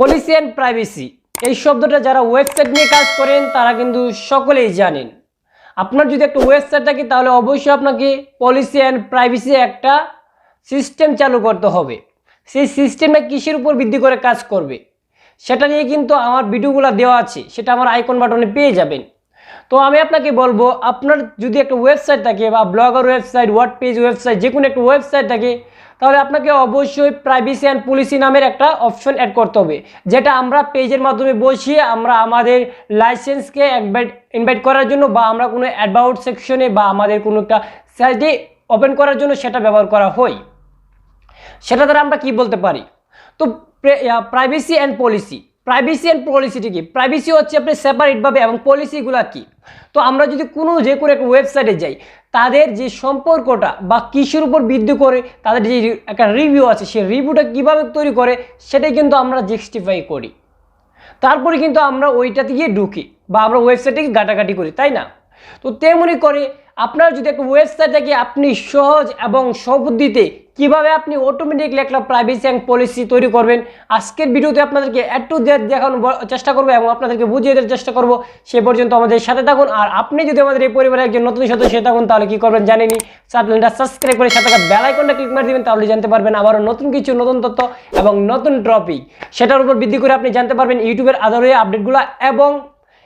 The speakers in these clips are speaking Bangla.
পলিসি অ্যান্ড প্রাইভেসি এই শব্দটা যারা ওয়েবসাইট নিয়ে কাজ করেন, তারা কিন্তু সকলেই জানেন। আপনার যদি একটা ওয়েবসাইট থাকে, তাহলে অবশ্যই আপনাকে পলিসি অ্যান্ড প্রাইভেসি একটা সিস্টেম চালু করতে হবে। সেই সিস্টেমটা কিসের উপর ভিত্তি করে কাজ করবে? সেটা নিয়ে কিন্তু আমার ভিডিওগুলো দেওয়া আছে, সেটা আমার আইকন বাটনে পেয়ে যাবেন। তো আমি আপনাকে বলব, আপনার যদি একটা ওয়েবসাইট থাকে বা blogger website word page website যে কোনো একটা ওয়েবসাইট থাকে তাহলে আপনাকে অবশ্যই প্রাইভেসি অ্যান্ড পলিসি নামের একটা অপশন অ্যাড করতে হবে। যেটা আমরা পেজের মাধ্যমে বসিয়ে আমরা আমাদের লাইসেন্সকে ইনভাইট ইনভাইট করার জন্য বা আমরা কোনো অ্যাডভাউট সেকশনে বা আমাদের কোনো একটা সাইটে ওপেন করার জন্য সেটা ব্যবহার করা হয়। সেটা দ্বারা আমরা কি বলতে পারি? তো privacy and policy privacy and পলিসিটি কি? প্রাইভেসি হচ্ছে আপনি সেপারেটভাবে এবং পলিসিগুলো কি? তো আমরা যদি কোনো যে কোনো একটা ওয়েবসাইটে যাই, তাদের যে সম্পর্কটা বা কিসের উপর ভিত্তি করে তাদের যে একটা রিভিউ আছে, সেই রিভিউটা কীভাবে তৈরি করে, সেটাই কিন্তু আমরা জাস্টিফাই করি। তারপরে কিন্তু আমরা ওইটাতে গিয়ে ঢুকি বা আমরা ওয়েবসাইটে গিয়ে ঘাটাঘাটি করি, তাই না? তো তেমনি করে আপনার যদি একটা ওয়েবসাইট থাকে আপনি সহজ এবং সবুদ্ধিতে কীভাবে আপনি অটোমেটিকলি একটা প্রাইভেসি অ্যান্ড পলিসি তৈরি করবেন, আজকের ভিডিওতে আপনাদেরকে একটু দেখানোর ব- চেষ্টা করব এবং আপনাদেরকে বুঝিয়ে দেওয়ার চেষ্টা করব। সে পর্যন্ত আমাদের সাথে থাকুন। আর আপনি যদি আমাদের এই পরিবারের একজন নতুন সদস্য থাকুন, তাহলে কী করবেন জানেনি চ্যানেলটা সাবস্ক্রাইব করে সাথে বেল আইকনটা ক্লিক করে দিবেন, তাহলে জানতে পারবেন আবারও নতুন কিছু, নতুন তথ্য এবং নতুন টপিক সেটার উপর ভিত্তি করে আপনি জানতে পারবেন ইউটিউবের হয়ে আপডেটগুলো এবং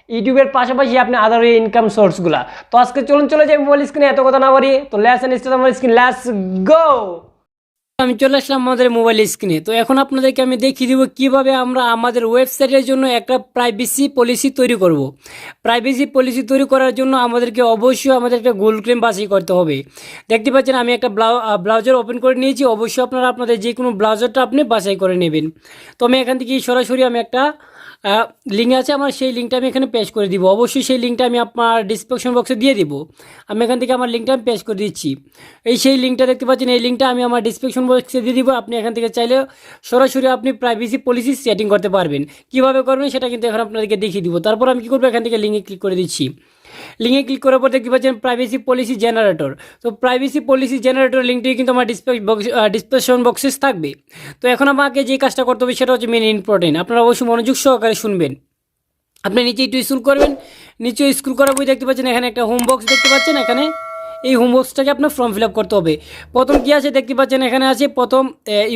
ইউটিউবের পাশাপাশি আপনি আদার ইনকাম সোর্সগুলা তো আজকে চলুন চলে যাই মোবাইল স্ক্রিনে এত কথা না বাড়িয়ে। তো and start mobile screen let's go আমি চলে আসলাম আমাদের মোবাইল স্ক্রিনে তো এখন আপনাদেরকে আমি দেখিয়ে দিব কীভাবে আমরা আমাদের ওয়েবসাইটের জন্য একটা প্রাইভেসি পলিসি তৈরি করব। প্রাইভেসি পলিসি তৈরি করার জন্য আমাদেরকে অবশ্যই আমাদের একটা গুগল ক্লেম বাছাই করতে হবে। দেখতে পাচ্ছেন আমি একটা ব্লাউজার ওপেন করে নিয়েছি। অবশ্যই আপনারা আপনাদের যে কোনো ব্লাউজারটা আপনি বাছাই করে নেবেন। তো আমি এখান থেকে সরাসরি আমি একটা লিঙ্ক আছে আমার, সেই লিঙ্কটা আমি এখানে পেশ করে দিব। অবশ্যই সেই লিঙ্কটা আমি আপনার ডিসক্রিপশন বক্সে দিয়ে দিব। আমি এখান থেকে আমার লিঙ্কটা আমি পেশ করে দিচ্ছি। এই সেই লিঙ্কটা দেখতে পাচ্ছেন, এই লিঙ্কটা আমি আমার ডিসক্রিপশন বক্সে দিয়ে দিব। আপনি এখান থেকে চাইলে সরাসরি আপনি প্রাইভেসি পলিসি সেটিং করতে পারবেন। কীভাবে করবেন সেটা কিন্তু এখন আপনাদেরকে দেখিয়ে দিব। তারপর আমি কী করব? এখান থেকে লিঙ্কে ক্লিক করে দিচ্ছি। লিঙ্কে ক্লিক করার পর দেখতে পাচ্ছেন প্রাইভেসি পলিসি জেনারেটর তো প্রাইভেসি পলিসি জেনারেটর লিঙ্কটি কিন্তু আমার ডিসপ্লে বক্স বক্সেস থাকবে। তো এখন আমাকে যে কাজটা করতে হবে সেটা হচ্ছে মেন ইম্পর্টেন্ট আপনারা অবশ্যই মনোযোগ সহকারে শুনবেন। আপনি নিচে একটু স্ক্রল করবেন। নিচে স্কুল করার পর দেখতে পাচ্ছেন এখানে একটা হোম বক্স দেখতে পাচ্ছেন। এখানে এই হোম বক্সটাকে আপনার ফর্ম ফিল করতে হবে। প্রথম কী আছে দেখতে পাচ্ছেন? এখানে আছে প্রথম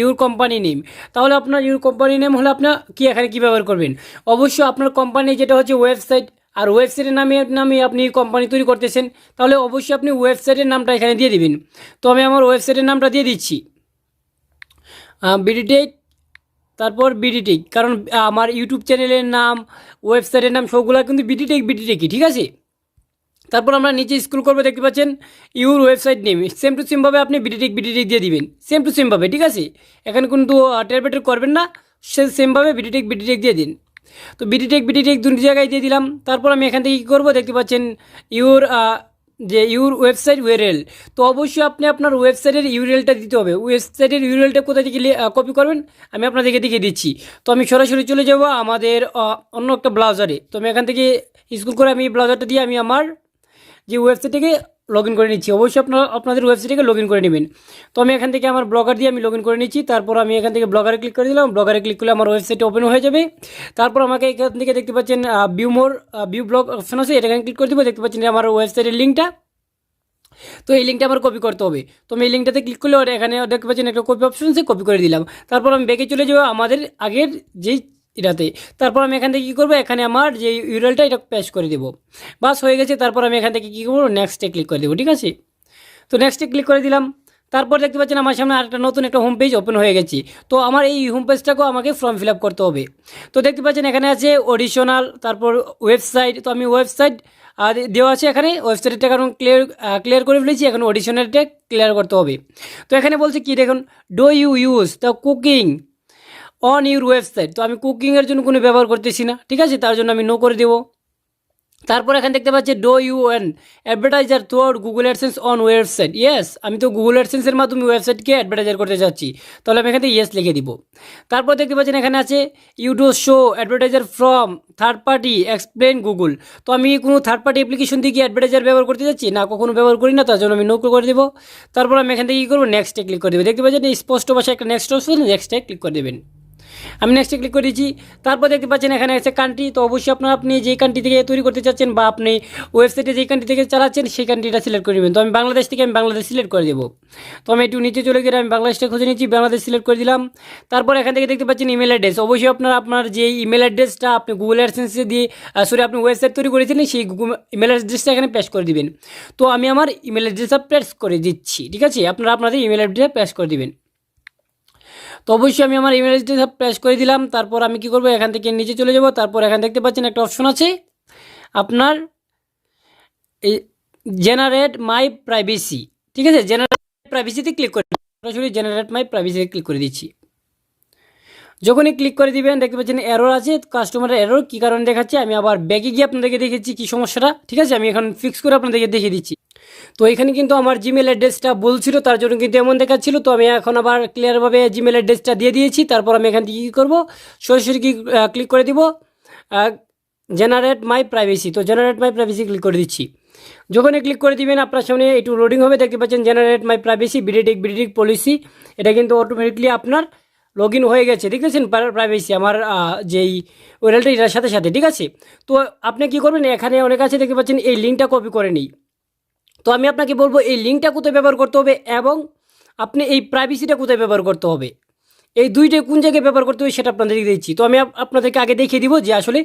ইউর কোম্পানি নেম তাহলে আপনার ইউর কোম্পানি নেম হলে আপনার কি? এখানে কী ব্যবহার করবেন? অবশ্যই আপনার কোম্পানি যেটা হচ্ছে ওয়েবসাইট আর ওয়েবসাইটের নামে নামে আপনি কোম্পানি তৈরি করতেছেন, তাহলে অবশ্যই আপনি ওয়েবসাইটের নামটা এখানে দিয়ে দিবেন। তো আমি আমার ওয়েবসাইটের নামটা দিয়ে দিচ্ছি। বিডিটেক তারপর বিডিটেক কারণ আমার ইউটিউব চ্যানেলের নাম ওয়েবসাইটের নাম, সবগুলো কিন্তু বিডিটেক বিডিটেকই ঠিক আছে? তারপর আমরা নিচে স্ক্রল করব, দেখতে পাচ্ছেন your website name same to সেমভাবে আপনি বিডিটেক বিডিটেক দিয়ে দিবেন। সেম টু সেমভাবে ঠিক আছে? এখানে কিন্তু টেরবেটের করবেন না, সে সেমভাবে বিডিটেক বিডিটেক দিয়ে দিন। তো বিডিটেক বিডিটেক দুটি জায়গায় দিয়ে দিলাম। তারপর আমি এখান থেকে কী করব? দেখতে পাচ্ছেন, ইউর যে ইউর ওয়েবসাইট ইউরেল তো অবশ্যই আপনি আপনার ওয়েবসাইটের ইউরেলটা দিতে হবে। ওয়েবসাইটের ইউরেলটা কোথা থেকে কপি করবেন? আমি আপনাদেরকে দেখিয়ে দিচ্ছি। তো আমি সরাসরি চলে যাব আমাদের অন্য একটা ব্রাউজারে। তো আমি এখান থেকে স্কুল করে আমি ব্রাউজারটা দিয়ে আমি আমার যে ওয়েবসাইটটিকে লগ ইন করে নিচ্ছি। অবশ্যই আপনারা, আপনাদের ওয়েবসাইটকে লগ ইন করে নেবেন। তো আমি এখান থেকে আমার ব্লগার দিয়ে আমি লগ ইন করে নিচ্ছি। তারপর আমি এখান থেকে ব্লগারে ক্লিক করে দিলাম। ব্লগারে ক্লিক করলে আমার ওয়েবসাইট ওপেন হয়ে যাবে। তারপর আমাকে এখান থেকে দেখতে পাচ্ছেন view more view blog option আছে। এটা ক্লিক করে দেবো। দেখতে পাচ্ছেন আমার ওয়েবসাইটের লিঙ্কটা তো এই লিঙ্কটা আমার কপি করতে হবে। তো আমি এই লিঙ্কটাতে ক্লিক করলে এখানে দেখতে পাচ্ছেন একটা কপি অপশন আছে কপি করে দিলাম। তারপর আমি ব্যাগে চলে যাব। আমাদের আগের যেই এটাতে তারপর আমি এখান থেকে কী করব? এখানে আমার যে ইউরেলটা এটা পেশ করে দেবো। বাস, হয়ে গেছে। তারপর আমি এখান থেকে কী করব? নেক্সটে ক্লিক করে দেবো, ঠিক আছে? তো নেক্সটে ক্লিক করে দিলাম। তারপর দেখতে পাচ্ছেন আমার সামনে আরেকটা নতুন একটা হোম পেজ ওপেন হয়ে গেছে। তো আমার এই হোম পেজটাকেও আমাকে ফর্ম ফিল করতে হবে। তো দেখতে পাচ্ছেন এখানে আছে অডিশনাল তারপর ওয়েবসাইট তো আমি ওয়েবসাইট দেওয়া আছে এখানে। ওয়েবসাইটটা কারণ ক্লিয়ার ক্লিয়ার করে ফেলেছি। এখন অডিশনালটা ক্লিয়ার করতে হবে। তো এখানে বলছে কি দেখুন do you use the cooking on your website তো আমি কুকিংয়ের জন্য কোনো ব্যবহার করতেছি না, ঠিক আছে? তার জন্য আমি নো করে দেবো। তারপর এখানে দেখতে পাচ্ছি do you an advertiser throughout Google AdSense on website yes আমি তো গুগল অ্যাডসেন্সের মাধ্যমে ওয়েবসাইটকে অ্যাডভার্টাইজার করতে চাচ্ছি তাহলে আমি এখানে ইয়েস লিখে দিব। তারপর দেখতে পাচ্ছেন এখানে আছে you do show advertiser from third party explain Google তো আমি কোনো থার্ড পার্টি অ্যাপ্লিকেশন থেকে অ্যাডভার্টাইজার ব্যবহার করতে চাচ্ছি না, কখনো ব্যবহার করি না, তার জন্য আমি নো করে দেবো। তারপর আমি এখান থেকে কী করব? নেক্সটে ক্লিক করে দেবো। দেখতে পাচ্ছেন স্পষ্ট ভাষায় একটা নেক্সট অপশন নেক্সটে ক্লিক করে দেবেন। আমি নেক্সটে ক্লিক করে দিচ্ছি তারপর দেখতে পাচ্ছেন এখানে আছে কান্ট্রি তো অবশ্যই আপনার আপনি যেই কান্ট্রি থেকে তৈরি করতে চাচ্ছেন বা আপনি ওয়েবসাইটে যেই কান্ট্রি থেকে চালাচ্ছেন, সেই কান্ট্রিটা সিলেক্ট করে নেবেন। তো আমি বাংলাদেশ থেকে আমি বাংলাদেশ সিলেক্ট করে দেবো। তো আমি একটু নিচে চলে গেলে আমি বাংলাদেশটা খুঁজে নিচ্ছি, বাংলাদেশ সিলেক্ট করে দিলাম। তারপর এখান থেকে দেখতে পাচ্ছেন ইমেল অ্যাড্রেস অবশ্যই আপনার আপনার যে ইমেল অ্যাড্রেসটা আপনি গুগল অ্যাডসেন্সে দিয়ে সরি আপনি ওয়েবসাইট তৈরি করেছিলেন, সেই ইমেল অ্যাড্রেসটা এখানে পেশ করে দিবেন। তো আমি আমার ইমেল অ্যাড্রেসটা প্রেস করে দিচ্ছি, ঠিক আছে? আপনারা আপনাদের ইমেল অ্যাড্রেস প্রেস করে দিবেন। তো অবশ্যই আমি আমার ইমেল আইডিটা প্রেস করে দিলাম। তারপর আমি কি করব? এখান থেকে নিচে চলে যাব। তারপর এখানে দেখতে পাচ্ছেন একটা অপশন আছে। আপনার এই জেনারেট মাই প্রাইভেসি ঠিক আছে? জেনারেট প্রাইভেসিতে ক্লিক করে সরাসরি জেনারেট মাই প্রাইভেসিতে ক্লিক করে দিচ্ছি। যখনই ক্লিক করে দিবেন, দেখতে পাচ্ছেন এরর আছে কাস্টমারের এরর কী কারণে দেখাচ্ছে, আমি আবার ব্যাগে গিয়ে আপনাদেরকে দেখেছি কী সমস্যাটা, ঠিক আছে? আমি এখন ফিক্স করে আপনাদেরকে দেখিয়ে দিচ্ছি। তো এখানে কিন্তু আমার জিমেল অ্যাড্রেসটা বলছিল তার জন্য কিন্তু এমন দেখাচ্ছিল, তো আমি এখন আবার ক্লিয়ারভাবে জিমেল অ্যাড্রেসটা দিয়ে দিয়েছি, তারপর আমি এখান থেকে কী করব? সরাসরি কি ক্লিক করে দিব? জেনারেট মাই প্রাইভেসি তো জেনারেট মাই প্রাইভেসি ক্লিক করে দিচ্ছি। যখনই ক্লিক করে দিবেন, আপনার সামনে একটু লোডিং হবে, দেখতে পাচ্ছেন generate my privacy BDTech BDTech policy এটা কিন্তু অটোমেটিকলি আপনার লগ ইন হয়ে গেছে দেখতেছেন প্রাইভেসি আমার যেই ওয়েলটা এটার সাথে সাথে, ঠিক আছে? তো আপনি কি করবেন? এখানে অনেক আছে, দেখতে পাচ্ছেন, এই লিঙ্কটা কপি করে নিই। তো আমি আপনাকে বলব, এই লিঙ্কটা কোথায় ব্যবহার করতে হবে? এবং আপনি এই প্রাইভেসিটা কোথায় ব্যবহার করতে হবে? এই দুইটা কোন জায়গায় ব্যবহার করতে হবে, সেটা আপনাদেরকে দিচ্ছি। তো আমি আপনাদেরকে আগে দেখিয়ে দিব যে আসলে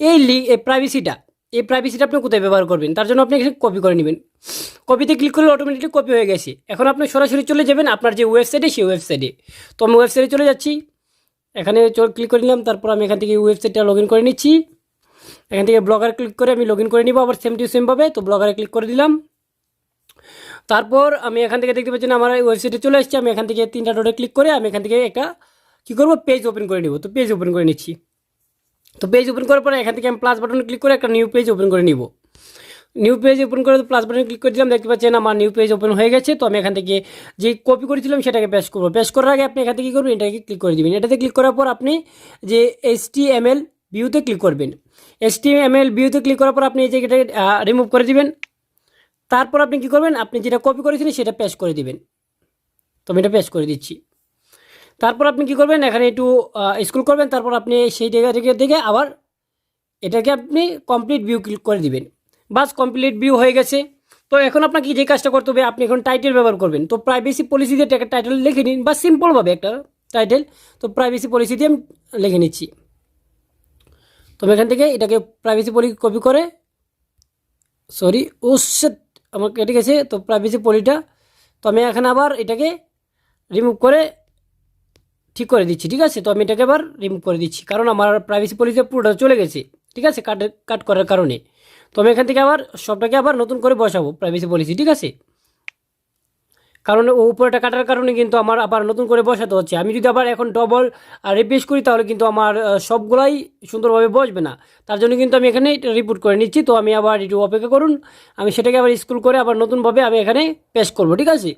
এই লিঙ্ক প্রাইভেসিটা এই প্রাইভেসিটা আপনি কোথায় ব্যবহার করবেন? তার জন্য আপনি এখানে কপি করে নেবেন। কপিতে ক্লিক করলে অটোমেটিকলি কপি হয়ে গেছে। এখন আপনি সরাসরি চলে যাবেন আপনার যে ওয়েবসাইটে সেই ওয়েবসাইটে তো আমি ওয়েবসাইটে চলে যাচ্ছি। এখানে ক্লিক করে নিলাম, তারপর আমি এখান থেকে ওয়েবসাইটটা লগ করে নিচ্ছি। এখান থেকে ব্লগার ক্লিক করে আমি লগ করে নিব, আবার সেম টু সেমভাবে তো ব্লগারে ক্লিক করে দিলাম। তারপর আমি এখান থেকে দেখতে পাচ্ছেন আমার ওয়েবসাইটে চলে এসেছি আমি এখান থেকে তিনটা ডটে ক্লিক করে আমি এখান থেকে একটা, কী করব? পেজ ওপেন করে নিব। তো পেজ ওপেন করে নিচ্ছি। তো পেজ ওপেন করার পরে এখান থেকে আমি প্লাস বাটনে ক্লিক করে একটা নিউ পেজ ওপেন করে নিব। নিউ পেজ ওপেন করে প্লাস বাটনে ক্লিক করে দিলাম, দেখতে পাচ্ছেন আমার নিউ পেজ ওপেন হয়ে গেছে, তো আমি এখান থেকে যে কপি করেছিলাম সেটাকে পেশ করব। পেশ করার আগে আপনি এখান থেকে কী করবেন? এটাকে ক্লিক করে দিবেন। এটাতে ক্লিক করার পর আপনি যে এস টি এম এল ভিউতে ক্লিক করবেন। এস টি এম এল ভিউতে ক্লিক করার পর আপনি এই জায়গাটা রিমুভ করে দিবেন। তারপর আপনি কী করবেন? আপনি যেটা কপি করেছিলেন সেটা পেশ করে দিবেন। তো আমি এটা পেশ করে দিচ্ছি। তারপর আপনি কি করবেন? এখানে একটু স্ক্রল করবেন, তারপর আপনি সেই জায়গা থেকে দেখে আবার এটাকে আপনি কমপ্লিট ভিউ ক্লিক করে দিবেন। বাস কমপ্লিট ভিউ হয়ে গেছে। তো এখন আপনাকে যে কাজটা করতে হবে, আপনি এখন টাইটেল ব্যবহার করবেন। তো প্রাইভেসি পলিসি দিয়ে একটা টাইটেল লিখে নিন, বা সিম্পলভাবে একটা টাইটেল তো প্রাইভেসি পলিসি দিয়ে আমি লিখে নিচ্ছি। তো এখান থেকে এটাকে প্রাইভেসি পলি কপি করে সরি ও আমার কেটে গেছে তো প্রাইভেসি পলিটা তো আমি এখানে আবার এটাকে রিমুভ করে ঠিক করে দিচ্ছি, ঠিক আছে? তো আমি এটাকে আবার রিমুভ করে দিচ্ছি। কারণ আমার প্রাইভেসি পলিসি পুরোটা চলে গেছে, ঠিক আছে? কাট কাট করার কারণে। তো আমি এখান থেকে আবার সবটাকে আবার নতুন করে বসাবো প্রাইভেসি পলিসি ঠিক আছে? কারণ ও উপরেটা কাটার কারণে কিন্তু আমার আবার নতুন করে বসাতে হচ্ছে। আমি যদি আবার এখন ডবল রিপ্লেস করি, তাহলে কিন্তু আমার সবগুলাই সুন্দরভাবে বসবে না। তার জন্য কিন্তু আমি এখানে রিপোর্ট করে নিচ্ছি। তো আমি আবার একটু অপেক্ষা করুন। আমি সেটাকে আবার স্কুল করে আবার নতুনভাবে আমি এখানে পেশ করব, ঠিক আছে?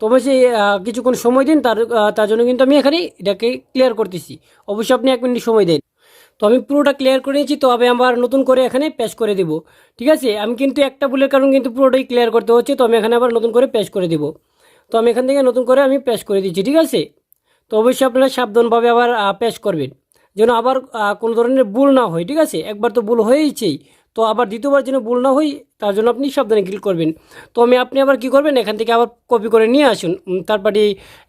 তো অবশ্যই কিছুক্ষণ সময় দিন, তার তার জন্য কিন্তু আমি এখানে এটাকে ক্লিয়ার করতেছি। অবশ্যই আপনি এক মিনিট সময় দেন। তো আমি পুরোটা ক্লিয়ার করে নিয়েছি তো আমি আবার নতুন করে এখানে পেশ করে দিব। ঠিক আছে? আমি কিন্তু একটা ভুলের কারণ কিন্তু পুরোটাই ক্লিয়ার করতে হচ্ছে, তো আমি এখানে আবার নতুন করে পেশ করে দিব। তো আমি এখান থেকে নতুন করে আমি পেশ করে দিচ্ছি, ঠিক আছে? তো অবশ্যই আপনারা সাবধানভাবে আবার পেশ করবেন। যেন আবার কোনো ধরনের ভুল না হয়, ঠিক আছে? একবার তো ভুল হয়েইছেই। তো আবার দ্বিতীয়বার যেন ভুল না হই, তার জন্য আপনি সাবধানে ক্লিক করবেন। তো আমি, আপনি আবার কি করবেন? এখান থেকে আবার কপি করে নিয়ে আসুন তারপরে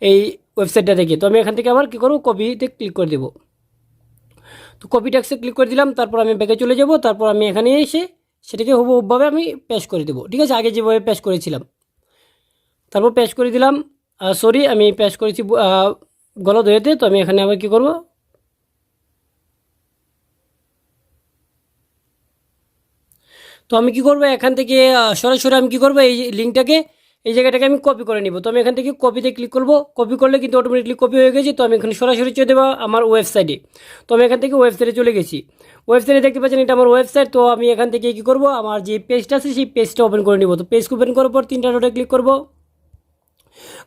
এই ওয়েবসাইটটা থেকে তো আমি এখান থেকে আবার কী করব? কপিতে ক্লিক করে দেবো। তো কপি ট্যাক্সে ক্লিক করে দিলাম, তারপর আমি ব্যাগে চলে যাব, তারপর আমি এখানে এসে সেটাকে হুবহুবভাবে আমি পেশ করে দেবো। ঠিক আছে? আগে যেভাবে পেশ করেছিলাম। তারপর পেশ করে দিলাম। সরি আমি পেশ করেছি গলা ধরেতে তো আমি এখানে আবার কী করব? তো আমি কি করব? এখান থেকে সরাসরি আমি কি করব? এই লিঙ্কটাকে, এই জায়গাটাকে আমি কপি করে নিব। তো আমি এখান থেকে কপিতে ক্লিক করব। কপি করলে কিন্তু অটোমেটিকলি কপি হয়ে গেছে। তো আমি এখানে সরাসরি চলে দেবো আমার ওয়েবসাইটে তো আমি এখান থেকে ওয়েবসাইটে চলে গেছি। ওয়েবসাইটে দেখতে পাচ্ছেন এটা আমার ওয়েবসাইট তো আমি এখান থেকে কী করব? আমার যে পেজটা আছে, সেই পেজটা ওপেন করে নিব। তো পেজ ওপেন করার পর তিনটা ডটে ক্লিক করব।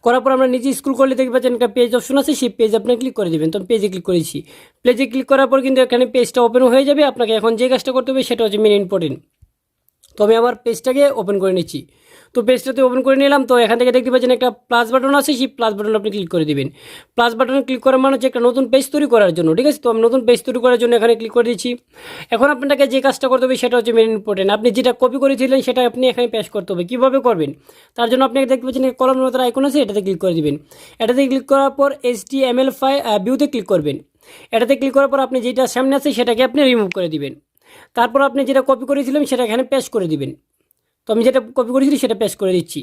করার পর আমরা নিচে স্কুল করলে দেখতে পাচ্ছেন একটা পেজ অপশন আছে। সেই পেজ আপনি ক্লিক করে দেবেন। তো আমি পেজে ক্লিক করেছি। পেজে ক্লিক করার পর কিন্তু এখানে পেজটা ওপেন হয়ে যাবে। আপনাকে এখন যে কাজটা করতে হবে, সেটা হচ্ছে মেন ইম্পর্টেন্ট তো আমি আমার পেজটাকে ওপেন করে নিচ্ছি। তো পেজটাতে ওপেন করে নিলাম, তো এখান থেকে দেখতে পাচ্ছেন একটা প্লাস বাটন আছে, সেই প্লাস বাটন আপনি ক্লিক করে দিবেন। প্লাস বাটনে ক্লিক করার মানে হচ্ছে একটা নতুন পেজ তৈরি করার জন্য, ঠিক আছে? তো আমি নতুন পেজ তৈরি করার জন্য এখানে ক্লিক করে দিচ্ছি। এখন আপনাকে যে কাজটা করতে হবে সেটা হচ্ছে মেন ইম্পর্টেন্ট আপনি যেটা কপি করেছিলেন সেটা আপনি এখানে পেশ করতে হবে। কীভাবে করবেন? তার জন্য আপনাকে দেখতে পাচ্ছেন কলমের মতো আইকন আছে, এটাতে ক্লিক করে দিবেন। এটাতে ক্লিক করার পর H T M L phi ভিউতে ক্লিক করবেন। এটাতে ক্লিক করার পর আপনি যেটা সামনে আছে সেটাকে আপনি রিমুভ করে দিবেন। তারপর আপনি যেটা কপি করেছিলেন সেটা এখানে পেস্ট করে দিবেন। তো আমি যেটা কপি করেছিলাম সেটা পেস্ট করে দিচ্ছি।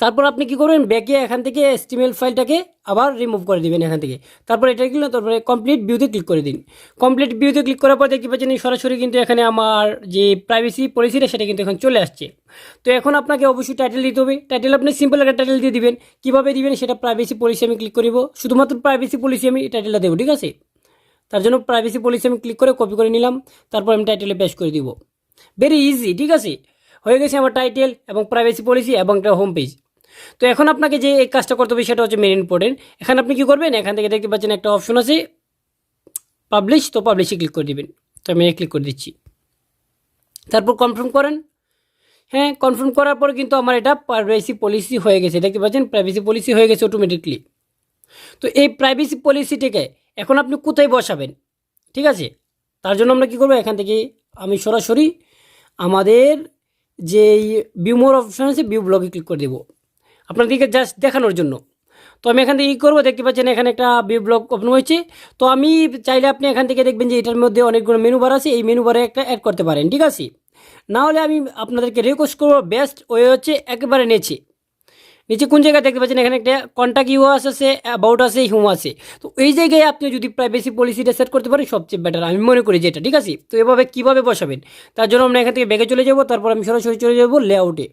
তারপর আপনি কি করবেন? ব্যাকে এখান থেকে এস্টিমেল ফাইলটাকে আবার রিমুভ করে দিবেন এখান থেকে। তারপর এটা কিনলে তারপরে কমপ্লিট ভিউতে ক্লিক করে দিন। কমপ্লিট ভিউতে ক্লিক করার পর দেখতে পাচ্ছেন সরাসরি কিন্তু এখানে আমার যে প্রাইভেসি পলিসিটা সেটা কিন্তু এখন চলে আসছে। তো এখন আপনাকে অবশ্যই টাইটেল দিতে হবে। টাইটেল আপনি সিম্পল একটা টাইটেল দিয়ে দিবেন। কীভাবে দিবেন? সেটা প্রাইভেসি পলিসি আমি ক্লিক করিব। শুধুমাত্র প্রাইভেসি পলিসি আমি টাইটেলটা দেবো, ঠিক আছে? তার জন্য প্রাইভেসি পলিসি আমি ক্লিক করে কপি করে নিলাম, তারপর আমি টাইটেলে পেশ করে দিব। ভেরি ইজি ঠিক আছে? হয়ে গেছে আমার টাইটেল এবং প্রাইভেসি পলিসি এবং একটা হোম পেজ তো এখন আপনাকে যে এই কাজটা করতে হবে সেটা হচ্ছে মেন ইম্পর্টেন্ট এখানে আপনি কি করবেন? এখান থেকে দেখতে পাচ্ছেন একটা অপশন আছে পাবলিশ তো পাবলিশে ক্লিক করে দিবেন। তো আমি ক্লিক করে দিচ্ছি। তারপর কনফার্ম করেন। হ্যাঁ কনফার্ম করার পর কিন্তু আমার এটা প্রাইভেসি পলিসি হয়ে গেছে। দেখতে পাচ্ছেন প্রাইভেসি পলিসি হয়ে গেছে অটোমেটিকলি তো এই প্রাইভেসি পলিসিটিকে এখন আপনি কোথায় বসাবেন? ঠিক আছে? তার জন্য আমরা কী করব? এখান থেকে আমি সরাসরি আমাদের যে ভিউ মোর অপশন আছে ভিউ ব্লগে ক্লিক করে দেবো। আপনাদেরকে জাস্ট দেখানোর জন্য। তো আমি এখান থেকে ই করব? দেখতে পাচ্ছেন এখানে একটা ভিউ ব্লগ ওপেন হয়েছে। তো আমি চাইলে আপনি এখান থেকে দেখবেন যে এটার মধ্যে অনেকগুলো মেনু বার আছে। এই মেনু বারে একটা অ্যাড করতে পারেন। ঠিক আছে? না হলে আমি আপনাদেরকে রিকোয়েস্ট করব বেস্ট ওয়ে হচ্ছে একেবারে নিচে। নিচে কোন জায়গায় দেখতে পাচ্ছেন? এখানে একটা কন্ট্যাক্ট ইউ আছে অ্যাবাউট আছে হোম আছে। তো এই জায়গায় আপনি যদি প্রাইভেসি পলিসিটা সেট করতে পারেন, সবচেয়ে বেটার আমি মনে করি যেটা, ঠিক আছে? তো এভাবে কীভাবে বসাবেন? তার জন্য আমরা এখান থেকে ব্যাগে চলে যাব, তারপর আমি সরাসরি চলে যাব লেআউটে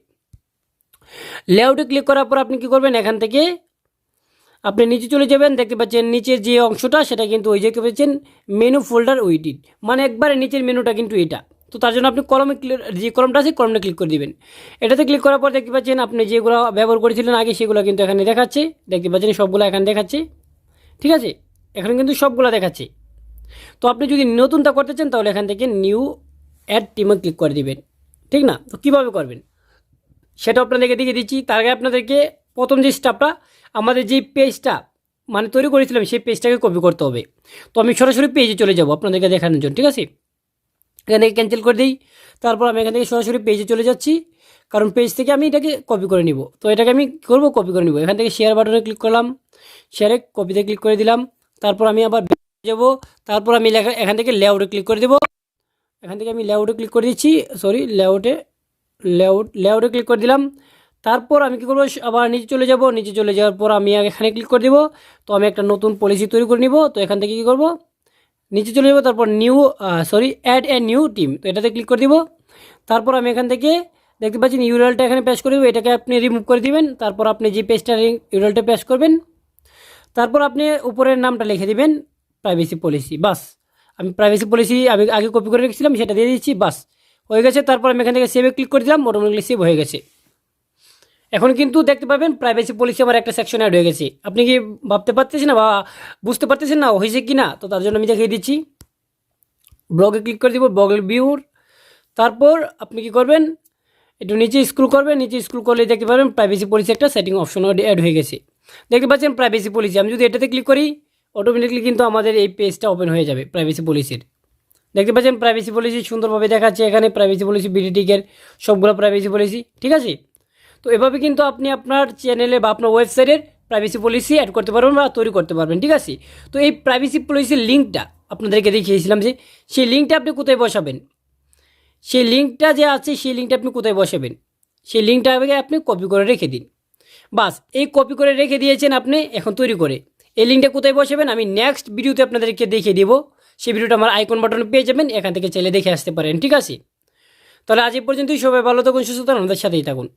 লেআউটে ক্লিক করার পর আপনি কী করবেন? এখান থেকে আপনি নিচে চলে যাবেন, দেখতে পাচ্ছেন নিচের যে অংশটা, সেটা কিন্তু ওই দেখতে পাচ্ছেন মেনু ফোল্ডার উইডিট মানে একবারে নিচের মেনুটা কিন্তু এটা। তো তার জন্য আপনি কলমে যে কলমটা আছে কলমটা ক্লিক করে দিবেন। এটাতে ক্লিক করার পর দেখতে পাচ্ছেন আপনি যেগুলো ব্যবহার করেছিলেন আগে, সেগুলো কিন্তু এখানে দেখাচ্ছে। দেখতে পাচ্ছেন সবগুলো এখানে দেখাচ্ছে। ঠিক আছে? এখানে কিন্তু সবগুলো দেখাচ্ছে। তো আপনি যদি নতুনটা করতে চান, তাহলে এখান থেকে নিউ অ্যাড টিমে ক্লিক করে দিবেন। ঠিক না? তো কীভাবে করবেন? সেটা আপনাদেরকে দেখে দিচ্ছি। তার আগে আপনাদেরকে প্রথম যে স্টাফটা আমাদের যে পেজটা মানে তৈরি করেছিলাম, সেই পেজটাকে কপি করতে হবে। তো আমি সরাসরি পেজে চলে যাব আপনাদেরকে দেখানোর জন্য। ঠিক আছে? এখান থেকে ক্যান্সেল করে দিই। তারপর আমি এখান থেকে সরাসরি পেজে চলে যাচ্ছি। কারণ পেজ থেকে আমি এটাকে কপি করে নিব। তো এটাকে আমি কী করব? কপি করে নিব। এখান থেকে শেয়ার বাটনে ক্লিক করলাম। শেয়ারে কপিতে ক্লিক করে দিলাম। তারপর আমি আবার যাব। তারপর আমি লেখা এখান থেকে লেআউটে ক্লিক করে দেবো। এখান থেকে আমি লেআউটে ক্লিক করে দিচ্ছি। সরি লেআউটে লেআউট লেআউটে ক্লিক করে দিলাম। তারপর আমি কী করব? আবার নিচে চলে যাব। নিচে চলে যাওয়ার পর আমি এখানে ক্লিক করে দেবো। তো আমি একটা নতুন পলিসি তৈরি করে নিব। তো এখান থেকে কী করব? নিচে চলে যাব, তারপর new sorry add a new team তো এটাতে ক্লিক করে দিব। তারপর আমি এখান থেকে দেখতে পাচ্ছেন ইউরালটা এখানে পেশ করে দেবো। এটাকে আপনি রিমুভ করে দিবেন। তারপর আপনি যে পেজটা ইউরালটা পেশ করবেন, তারপর আপনি উপরের নামটা লিখে দিবেন প্রাইভেসি পলিসি বাস। আমি প্রাইভেসি পলিসি আমি আগে কপি করে রেখেছিলাম, সেটা দিয়ে দিচ্ছি, বাস। হয়ে গেছে, তারপর আমি এখান থেকে সেভে ক্লিক করে দিলাম অটোমেটিকলি সেভ হয়ে গেছে। এখন কিন্তু দেখতে পাবেন প্রাইভেসি পলিসি আমার একটা সেকশন অ্যাড হয়ে গেছে। আপনি কি ভাবতে পারতেছেন না বা বুঝতে পারতেছেন না হয়েছে কি না তো তার জন্য আমি দেখিয়ে দিচ্ছি। ব্লগে ক্লিক করে দিব ব্লগের ভিউর তারপর আপনি কি করবেন? একটু নিচে স্ক্রল করবেন, নিচে স্ক্রল করলে দেখতে পাবেন প্রাইভেসি পলিসি একটা সেটিং অপশন অ্যাড হয়ে গেছে। দেখতে পাচ্ছেন প্রাইভেসি পলিসি আমি যদি এটাতে ক্লিক করি অটোমেটিকলি কিন্তু আমাদের এই পেজটা ওপেন হয়ে যাবে প্রাইভেসি পলিসির দেখতে পাচ্ছেন প্রাইভেসি পলিসি সুন্দরভাবে দেখাচ্ছে এখানে প্রাইভেসি পলিসি বিডিটিকের সবগুলো প্রাইভেসি পলিসি ঠিক আছে? তো এভাবে কিন্তু আপনি আপনার চ্যানেলে বা আপনার ওয়েবসাইটের প্রাইভেসি পলিসি অ্যাড করতে পারবেন বা তৈরি করতে পারবেন, ঠিক আছে? তো এই প্রাইভেসি পলিসির লিঙ্কটা আপনাদেরকে দেখিয়েছিলাম যে, সেই লিঙ্কটা আপনি কোথায় বসাবেন? সেই লিঙ্কটা যে আছে, সেই লিঙ্কটা আপনি কোথায় বসাবেন? সেই লিঙ্কটা আগে আপনি কপি করে রেখে দিন। বাস, এই কপি করে রেখে দিয়েছেন আপনি, এখন তৈরি করে। এই লিঙ্কটা কোথায় বসাবেন? আমি নেক্সট ভিডিওতে আপনাদেরকে দেখিয়ে দেবো। সেই ভিডিওটা আমার আইকন বাটনে পেয়ে যাবেন, এখান থেকে চাইলে দেখে আসতে পারেন, ঠিক আছে? তাহলে আজ এই পর্যন্তই, সবাই ভালো থাকুন, সুস্থ থাকুন, আমাদের সাথেই থাকুন।